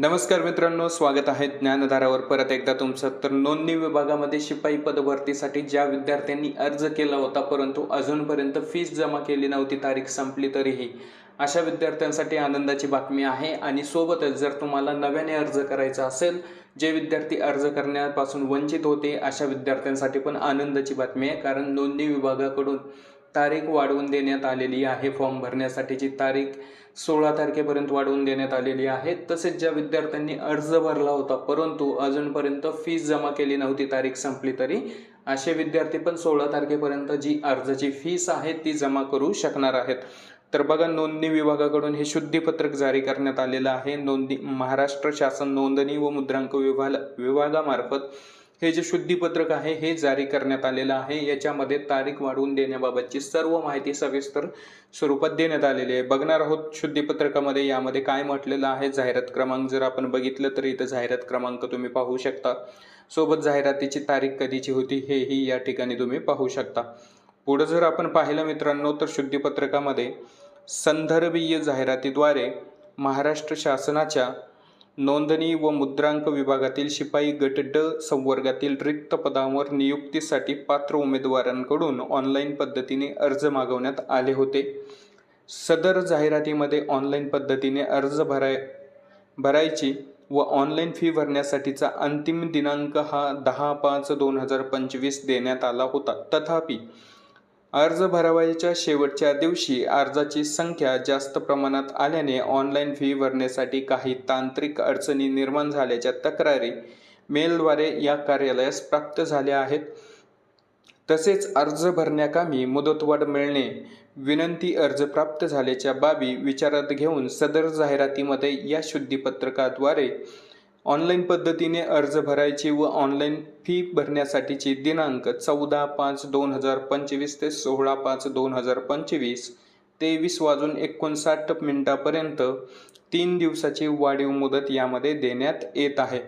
नमस्कार मित्रांनो स्वागत आहे ज्ञानधारावर. परत एकदा तुमचं तर नोंदणी विभागामध्ये शिपाई पदभरतीसाठी ज्या विद्यार्थ्यांनी अर्ज केला होता परंतु अजूनपर्यंत फीस जमा केली नव्हती तारीख संपली तरीही. अशा विद्यार्थ्यांसाठी आनंदाची बातमी आहे आणि सोबतच जर तुम्हाला नव्याने अर्ज करायचा असेल जे विद्यार्थी अर्ज करण्यापासून वंचित होते अशा विद्यार्थ्यांसाठी पण आनंदाची बातमी आहे कारण नोंदणी विभागाकडून तारीख वाढवून देण्यात आलेली आहे. फॉर्म भरण्यासाठीची तारीख सोळा तारखेपर्यंत वाढवून देण्यात आलेली आहे. तसेच ज्या विद्यार्थ्यांनी अर्ज भरला होता परंतु अजूनपर्यंत फीस जमा केली नव्हती तारीख संपली तरी असे विद्यार्थी पण सोळा तारखेपर्यंत जी अर्जाची फीस आहे ती जमा करू शकणार आहेत. तर बघा नोंदणी विभागाकडून हे शुद्धीपत्रक जारी करण्यात आलेलं आहे. नोंदणी महाराष्ट्र शासन नोंदणी व मुद्रांक विभाग विभागामार्फत हे जे शुद्धीपत्रक आहे हे जारी करण्यात आलेलं आहे. याच्यामध्ये तारीख वाढवून देण्याबाबतची सर्व माहिती सविस्तर स्वरूपात देण्यात आलेली आहे. बघणार आहोत शुद्धीपत्रकामध्ये यामध्ये काय म्हटलेलं आहे. जाहिरात क्रमांक जर आपण बघितलं तर इथं जाहिरात क्रमांक तुम्ही पाहू शकता. सोबत जाहिरातीची तारीख कधीची होती हेही या ठिकाणी तुम्ही पाहू शकता. पुढं जर आपण पाहिलं मित्रांनो तर शुद्धीपत्रकामध्ये संदर्भीय जाहिरातीद्वारे महाराष्ट्र शासनाच्या नोंदणी व मुद्रांक विभागातील शिपाई गट ड संवर्गातील रिक्त पदांवर नियुक्तीसाठी पात्र उमेदवारांकडून ऑनलाईन पद्धतीने अर्ज मागवण्यात आले होते. सदर जाहिरातीमध्ये ऑनलाईन पद्धतीने अर्ज भराय भरायची व ऑनलाईन फी भरण्यासाठीचा अंतिम दिनांक हा दहा पाच दोन हजार पंचवीस देण्यात आला होता. तथापि अर्ज भरावयाच्या शेवटच्या दिवशी अर्जाची संख्या जास्त प्रमाणात आल्याने ऑनलाईन फी भरण्यासाठी काही तांत्रिक अडचणी निर्माण झाल्याच्या तक्रारी मेलद्वारे या कार्यालयास प्राप्त झाल्या आहेत. तसेच अर्ज भरण्याकामी मुदतवाढ मिळणे विनंती अर्ज प्राप्त झाल्याच्या बाबी विचारात घेऊन सदर जाहिरातीमध्ये या शुद्धीपत्रकाद्वारे ऑनलाईन पद्धतीने अर्ज भरायची व ऑनलाईन फी भरण्यासाठीची दिनांक चौदा पाच दोन हजार पंचवीस ते सोळा पाच दोन हजार पंचवीस तेवीस वाजून एकोणसाठ मिनिटापर्यंत तीन दिवसाची वाढीव मुदत यामध्ये देण्यात येत आहे.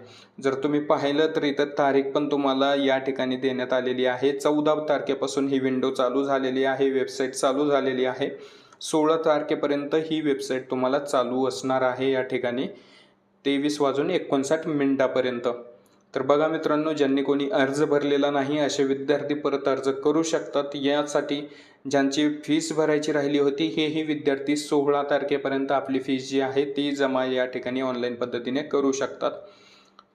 जर तुम्ही पाहिलं तर इथं तारीख पण तुम्हाला या ठिकाणी देण्यात आलेली आहे. चौदा तारखेपासून ही विंडो चालू झालेली आहे वेबसाईट चालू झालेली आहे. सोळा तारखेपर्यंत ही वेबसाईट तुम्हाला चालू असणार आहे या ठिकाणी. तेवीस वाजून एकोणसाठ मिनिटापर्यंत. तर बघा मित्रांनो ज्यांनी कोणी अर्ज भरलेला नाही असे विद्यार्थी परत अर्ज करू शकतात. यासाठी ज्यांची फीस भरायची राहिली होती हेही विद्यार्थी सोळा तारखेपर्यंत आपली फीस जी आहे ती जमा या ठिकाणी ऑनलाईन पद्धतीने करू शकतात.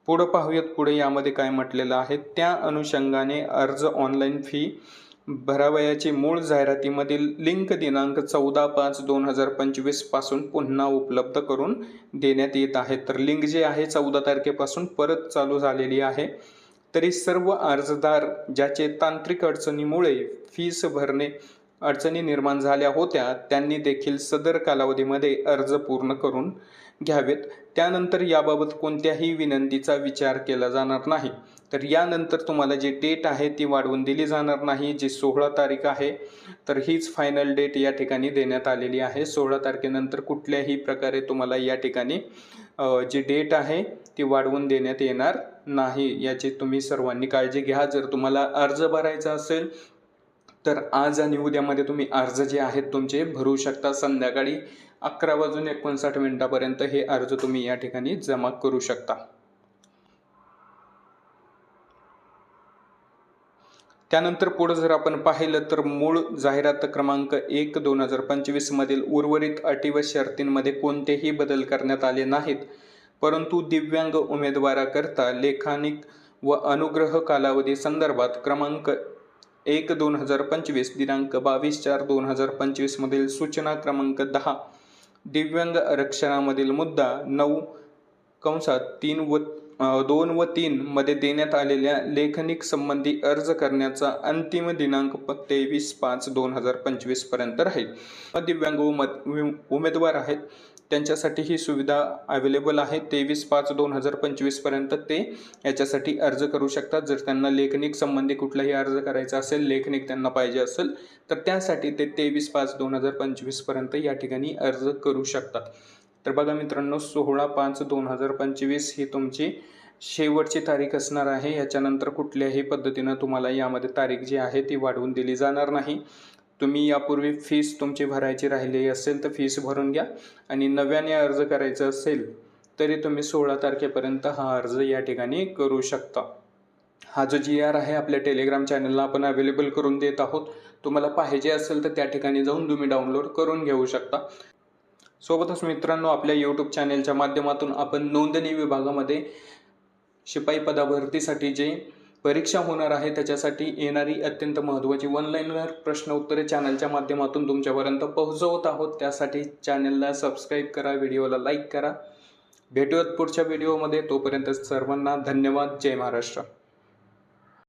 पुढं पाहूयात पुढे यामध्ये काय म्हटलेलं आहे. त्या अनुषंगाने अर्ज ऑनलाईन फी भरावयाची मूळ जाहिरातीमधील लिंक दिनांक चौदा पाच दोन हजार पंचवीसपासून पुन्हा उपलब्ध करून देण्यात येत आहे. तर लिंक जे आहे चौदा तारखेपासून परत चालू झालेली आहे. तरी सर्व अर्जदार ज्याचे तांत्रिक अडचणीमुळे फीस भरणे अडचणी निर्माण झाल्या होत्या त्यांनी देखील सदर कालावधीमध्ये अर्ज पूर्ण करून घ्यावेत. त्यानंतर याबाबत कोणत्याही विनंतीचा विचार केला जाणार नाही. तर यानंतर तुम्हाला जी डेट आहे ती वाढवून दिली जाणार नाही जी सोळा तारीख आहे तर हीच फायनल डेट या ठिकाणी देण्यात आलेली आहे. सोळा तारखेनंतर कुठल्याही प्रकारे तुम्हाला या ठिकाणी जी डेट आहे ती वाढवून देण्यात येणार नाही याची तुम्ही सर्वांनी काळजी घ्या. जर तुम्हाला अर्ज भरायचा असेल तर आज आणि उद्यामध्ये तुम्ही अर्ज जे आहेत तुमचे भरू शकता. संध्याकाळी अकरा वाजून एकोणसाठ मिनिटापर्यंत हे अर्ज तुम्ही या ठिकाणी जमा करू शकता. त्यानंतर पुढं जर आपण पाहिलं तर मूळ जाहिरात क्रमांक एक दोन हजार पंचवीसमधील उर्वरित अटी व शर्तींमध्ये कोणतेही बदल करण्यात आले नाहीत. परंतु दिव्यांग उमेदवाराकरता लेखानिक व अनुग्रह कालावधी संदर्भात क्रमांक एक दोन हजार पंचवीस दिनांक बावीस चार दोन हजार पंचवीसमधील सूचना क्रमांक दहा दिव्यांग आरक्षणामधील मुद्दा नऊ कंसात तीन व दोन व तीन मध्ये देण्यात आलेल्या लेखनिक संबंधी अर्ज करण्याचा अंतिम दिनांक तेवीस पाच दोन हजार पंचवीसपर्यंत राहील. दिव्यांग उमेदवार आहेत. त्यांच्यासाठी ही सुविधा अवेलेबल आहे. तेवीस पाच दोन हजार पंचवीसपर्यंत ते याच्यासाठी अर्ज करू शकतात. जर त्यांना लेखनिक संबंधी कुठलाही अर्ज करायचा असेल लेखनिक त्यांना पाहिजे असेल तर त्यासाठी ते तेवीस पाच दोन हजार पंचवीसपर्यंत या ठिकाणी अर्ज करू शकतात. तर बघा मित्रांनो सोळा पाच दोन हजार पंचवीस ही तुमची शेवटची तारीख असणार आहे. याच्यानंतर कुठल्याही पद्धतीनं तुम्हाला यामध्ये तारीख जी आहे ती वाढवून दिली जाणार नाही. तुम्ही यापूर्वी फीस तुमची भरायची राहिली असेल तर फीस भरून घ्या. आणि नव्याने अर्ज करायचं असेल तरी तुम्ही सोळा तारखेपर्यंत हा अर्ज या ठिकाणी करू शकता. हा जो जी आर आहे आपल्या टेलिग्राम चॅनलला आपण अवेलेबल करून देत आहोत. तुम्हाला पाहिजे असेल तर त्या ठिकाणी जाऊन तुम्ही डाउनलोड करून घेऊ शकता. सोबतच मित्रांनो आपल्या यूट्यूब चॅनेलच्या माध्यमातून आपण नोंदणी विभागामध्ये शिपाई पदाभरतीसाठी जे परीक्षा होणार आहे त्याच्यासाठी येणारी अत्यंत महत्त्वाची वन लाईनर प्रश्न उत्तरे चॅनलच्या माध्यमातून तुमच्यापर्यंत पोहोचवत आहोत. त्यासाठी चॅनलला सबस्क्राईब करा व्हिडिओला लाईक करा. भेटूयात पुढच्या व्हिडिओमध्ये तोपर्यंत सर्वांना धन्यवाद. जय महाराष्ट्र.